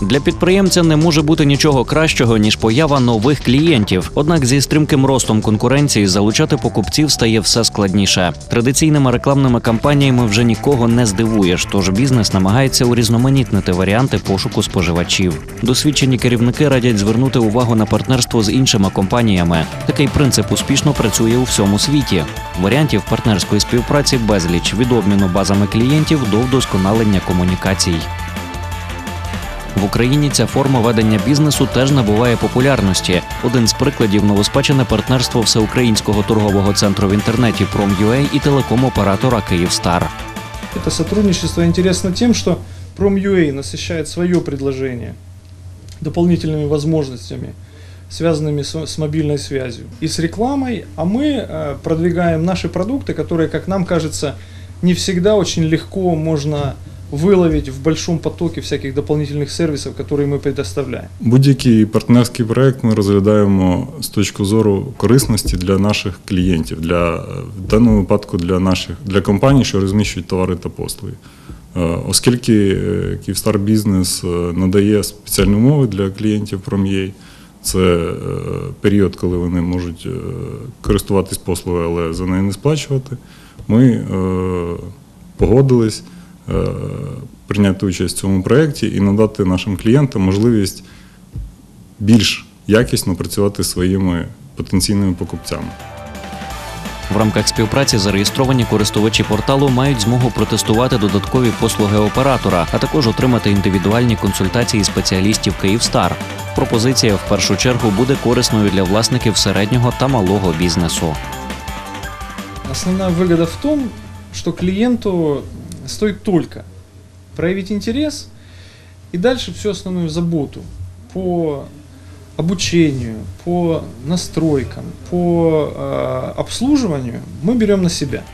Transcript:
Для підприємця не може бути нічого кращого ніж поява нових клієнтів. Однак зі стрімким ростом конкуренції залучати покупців стає все складніше. Традиційними рекламними кампаніями вже нікого не здивуєш, тож бізнес намагається урізноманітнити варіанти пошуку споживачів. Досвідчені керівники радять звернути увагу на партнерство з іншими компаніями. Такий принцип успішно працює у всьому світі. Варіантів партнерської співпраці безліч від обміну базами клієнтів до вдосконалення комунікацій. В Україні ця форма ведення бізнесу теж набуває популярності. Один з прикладів новоспечене партнерство всеукраїнського торгового центру в інтернеті Prom.ua і телеком-оператора Київстар. Это сотрудничество интересно тем, что Prom.ua насыщает свое предложение дополнительными возможностями, связанными с, с мобильной связью и с рекламой, а мы э, продвигаем наши продукты, которые, как нам кажется, не всегда очень легко можно выловить в большом потоке всяких дополнительных сервисов, которые мы предоставляем. Будь-який партнерський проект ми розглядаємо з точки зору корисності для наших клієнтів, для е, в даному випадку для наших для компаній, що розміщують товари та послуги. Е, Оскільки е, Київстар Бізнес е, надає спеціальні умови для клієнтів Prom.ua, це е, період, коли вони можуть е, користуватись послугою, але за неї не сплачувати. Ми е, погодились е, прийняти участь в цьому проєкті і надати нашим клієнтам можливість більш якісно працювати зі своїми потенційними покупцями. В рамках співпраці зареєстровані користувачі порталу мають змогу протестувати додаткові послуги оператора, а також отримати індивідуальні консультації спеціалістів Київстар. Пропозиція в першу чергу буде корисною для власників середнього та малого бізнесу. Основная выгода в том, что клиенту стоит только проявить интерес и дальше всю основную заботу по обучению, по настройкам, по э, обслуживанию мы берем на себя.